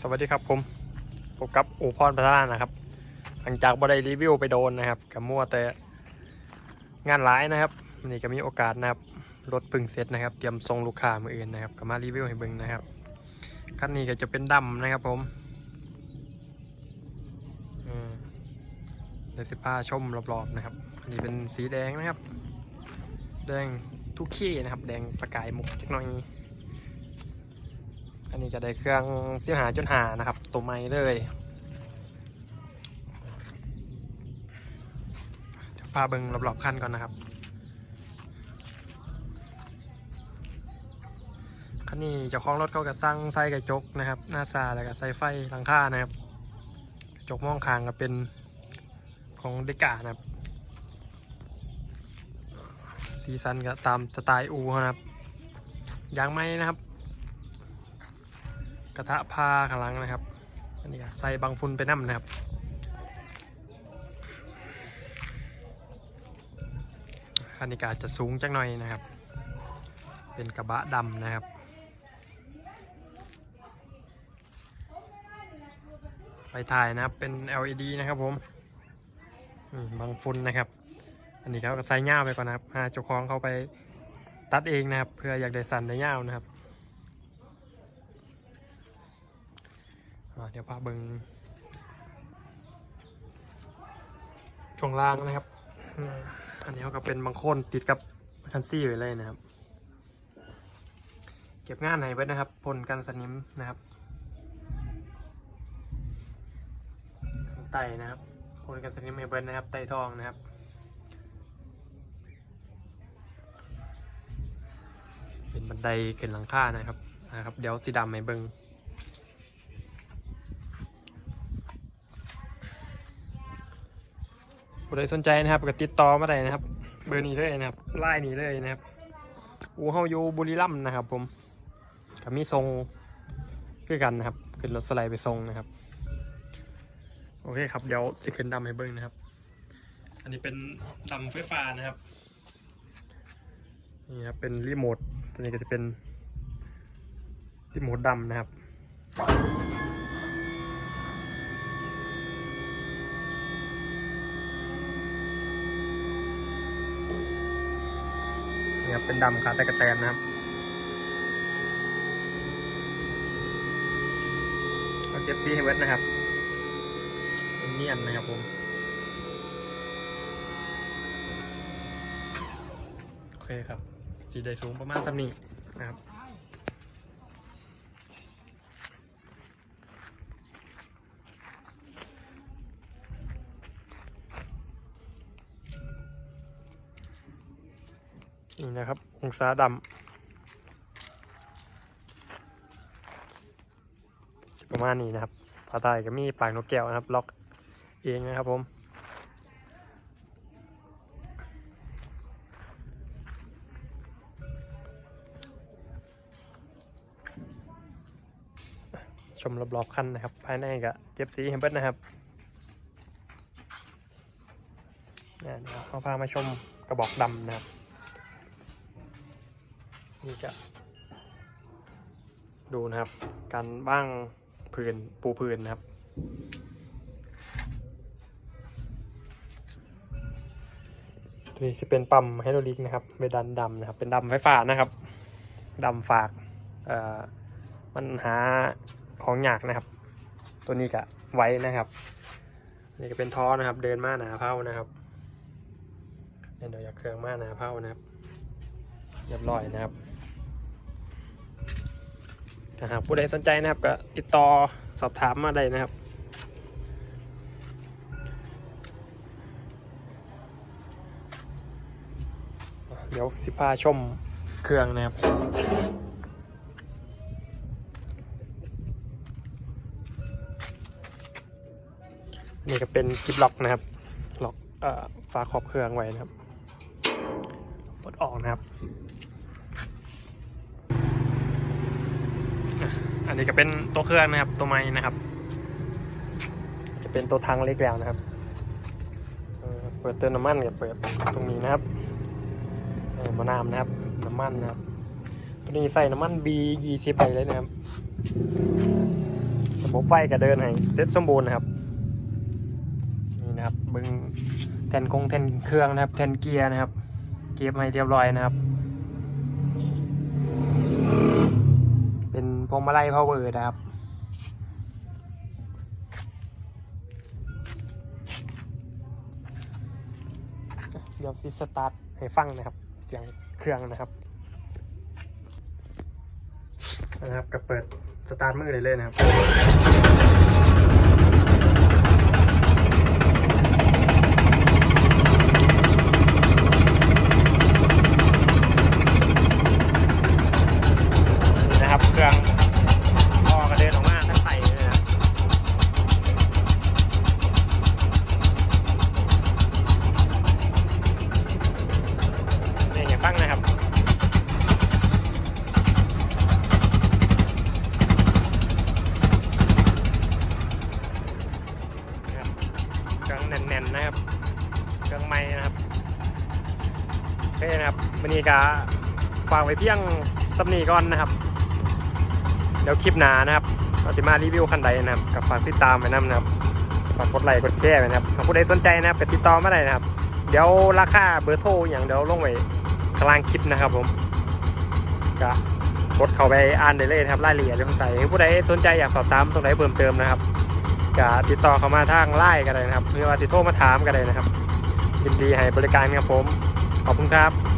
สวัสดีครับผมพบกับอูพรพัฒนานะครับ หลังจากบ่ได้รีวิวไปโดนนะครับกับมั่วแต่งานหลายนะครับนี่ก็มีโอกาสนะครับรถพึ่งเสร็จนะครับ เตรียมส่งลูกค้ามืออื่นนะครับก็มารีวิวให้เบิ่งนะครับคันนี้ก็จะเป็นดำนะครับผมอืมเดี๋ยวสิพาชมรอบๆนะครับอันนี้เป็นสีแดงนะครับ แดงทุกขี้นะครับ แดงประกายมุกจักหน่อย อันนี้จะได้เครื่องเสียหาจนหานะครับ ตัวใหม่เลยเดี๋ยวพาเบิงรอบๆคันก่อนนะครับคันนี้เจ้าของรถเขาก็สร้างไส้กระจกนะครับ หน้าซาแล้วก็ใส่ไฟหลังคานะครับกระจกมองคางก็เป็นของเดกานะครับ สีสันก็ตามสไตล์อูนะครับยางไม้นะครับ กระทะผ้าข้างหลังนะครับ อันนี้ก็ใส่บางฟุนไปน้ำนะครับคันนี้ก็อาจจะสูงจักหน่อยนะครับ เป็นกระบะดำนะครับไฟถ่ายนะครับเป็น LED นะครับผมบางฟุนนะครับ อันนี้เขาก็ใส่เง่าไปก่อนนะครับหาเจ้าของเขาไปตัดเองนะครับ เพื่ออยากได้สันได้เง่านะครับ อ่า เดี๋ยวพาเบิงช่วงล่างนะครับ อันนี้ก็เป็นบางโคนติดกับคันซี่ไว้เลยนะครับ เก็บงานไหนไว้นะครับพ่นกันสนิมนะครับข้างใต้นะครับพ่นกันสนิมให้เบิ้นะครับใต้ท้องนะครับเป็นบันไดขึ้นหลังคานะครับนะครับ เดี๋ยวสีดำให้เบิง ผู้ใดสนใจนะครับก็ติดต่อมาได้นะครับ เบอร์นี้เลยนะครับไล่นี้เลยนะครับอูเฮาอยู่บุรีรัมย์นะครับ ผมกับมีทรงคือกันนะครับขึ้นรถสไลด์ไปทรงนะครับ โอเคครับเดี๋ยวสิขึ้นดำให้เบิ้งนะครับ อันนี้เป็นดำไฟฟ้านะครับนี่ครับเป็นรีโมทตัวนี้ก็จะเป็นรีโมทดำนะครับ ครับ เป็นดำขาตะกะแตนนะครับ เอาเจ็บซีให้เวสนะครับเป็นเนียนนะครับผมโอเคครับสีได้สูงประมาณสำนี้นะครับ นี่นะครับ องศาดำประมาณนี้นะครับฝาใต้ก็มีปากนกแก้วนะครับ ล็อกเองนะครับผมชมรอบๆคันนะครับ ภายในก็เก็บสีให้เบิดนะครับเนี่ยเดี๋ยวเขาพามาชมกระบอกดำนะครับ นี่จะ ดูนะครับ การบ้างพื้นปูพื้นนะครับตัวนี้จะเป็นปั๊มไฮดรอลิกนะครับเวดันดำนะครับ เป็นดำไฟฟ้านะครับดำฝากเอ่อมันหาของหยากนะครับ ตัวนี้ก็ไว้นะครับนี่ก็เป็นท่อนะครับ เดินมาหนาเผานะครับเดี๋ยวอยากเครื่องมาหนาเผานะครับเรียบร้อยนะครับ ถ้าหากผู้ใดสนใจนะครับก็ติดต่อสอบถามมาได้นะครับ เดี๋ยวสิพาชมเครื่องนะครับนี่ก็เป็นกิบล็อกนะครับล็อกฝาขอบเครื่องไว้นะครับปลดออกนะครับ อั นนี้ก็เป็นตัวเครื่องนะครับ ตัวไม้นะครับ จะเป็นตัวทางเล็กแล้วนะครับเเปิดเติมน้ำมันกับเปิดตรงนี้นะครับเอ่อมะนาวนะครับ น้ำมันนะครับ ตัวนี้ใส่น้ำมัน B ยี่สิบไปเลยนะครับระบบไฟก็เดินให้เซ็ตสมบูรณ์นะครับ นี่นะครับบึงแทนคงแทนเครื่องนะครับ แทนเกียร์นะครับ เก็บให้เรียบร้อยนะครับ เป็นพวง มาลัยพาวเวอร์นะครับ เดี๋ยวซิสตาร์ทให้ฟังนะครับ เสียงเครื่องนะครับนะครับก็เปิดสตาร์ทมือเลยเลยนะครับ นี่นะครับ เครื่องพอกระเด็นออกมาทั้งใส่เลยนะครับนี่อย่าฟังนะครับ นะครับเครื่องแนนนะครับเครื่องไม้นะครับโอเคนะครับวันนี้ก็ฝากไว้เพียงสำนีก่อนนะครับ เดี๋ยวคลิปหน้านะครับเราจะมารีวิวคันใดนะครับกับฝากติดตามไปน้นะครับฝากกดไลค์กดแชร์ไปนะครับถ้าผู้ใดสนใจนะครับก็ติดต่อมาได้นะครับ เดี๋ยวราคาเบอร์โทรอย่างเดี๋ยวลงไว้กลางคลิปนะครับผมก็กดเข้าไปอ่านได้เลยนะครับรายละเอียดเรื่องใส่ผู้ใดสนใจอยากสอบถามตรงไหนเพิ่มเติมนะครับ ก็ติดต่อเข้ามาทางไลน์กันเลยนะครับหรือว่าติดโทรมาถามกันเลยนะครับยินดีให้บริการครับผม ขอบคุณครับ